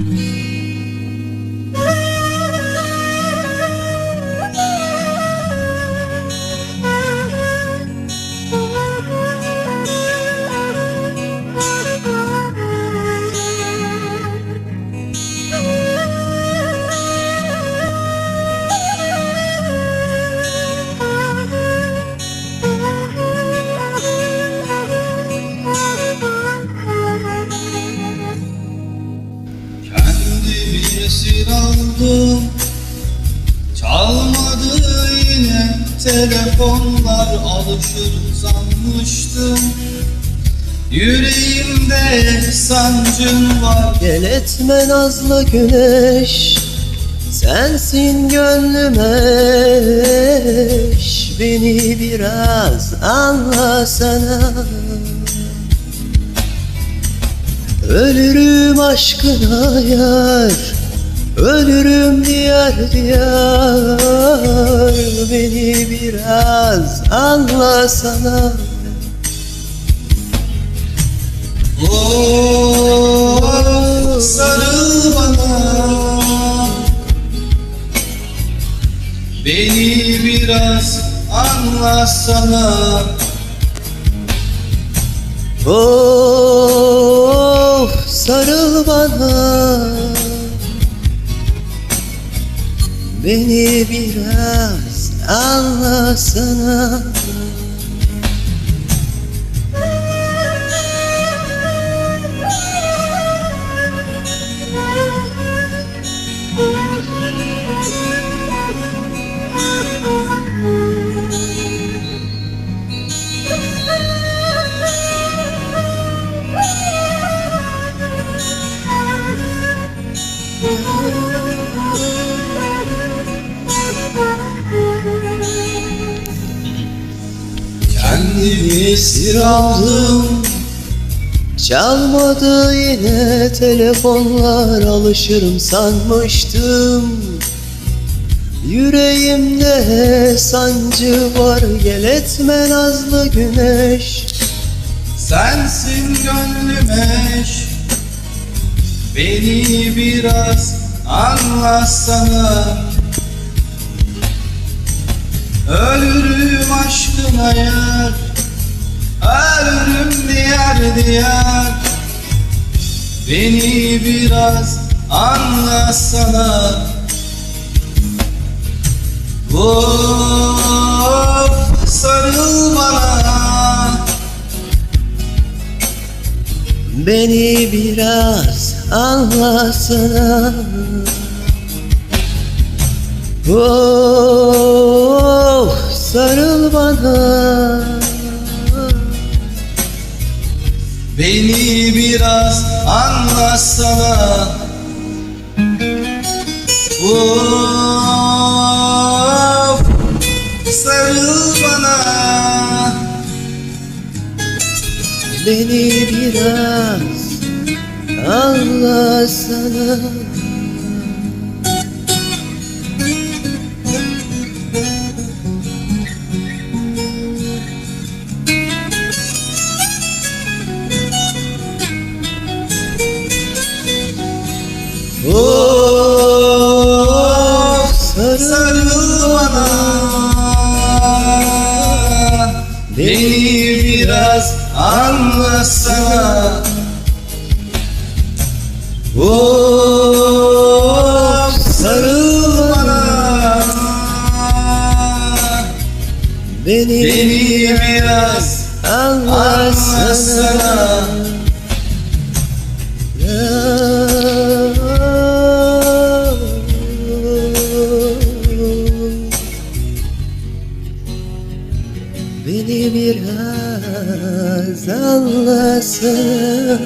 Kendimi Çalmadı yine telefonlar alışır sanmıştım. Yüreğimde sancın var. Gel etme nazlı güneş Sensin gönlüme. Eş. Beni biraz anlasana. Ölürüm aşkına yar Ölürüm diyar diyar Beni biraz anlasana Oh, sarıl bana. Beni biraz anlasana Oh sarıl bana Beni biraz anlasana Kendimi esir aldım. Çalmadı yine telefonlar alışırım sanmıştım. Yüreğimde sancı var gel etme nazlı güneş. Sensin gönlüme eş. Beni biraz anlasana Ölürüm aşkına yar Ölürüm diyar diyar. Beni biraz anlasana Of sarıl bana. Beni biraz anlasana Oh Beni biraz anlasana Of sarıl bana. Beni biraz anlasana anlasana. Of sarıl bana. Beni, Beni biraz anlasana. anlasana Beni biraz anlasana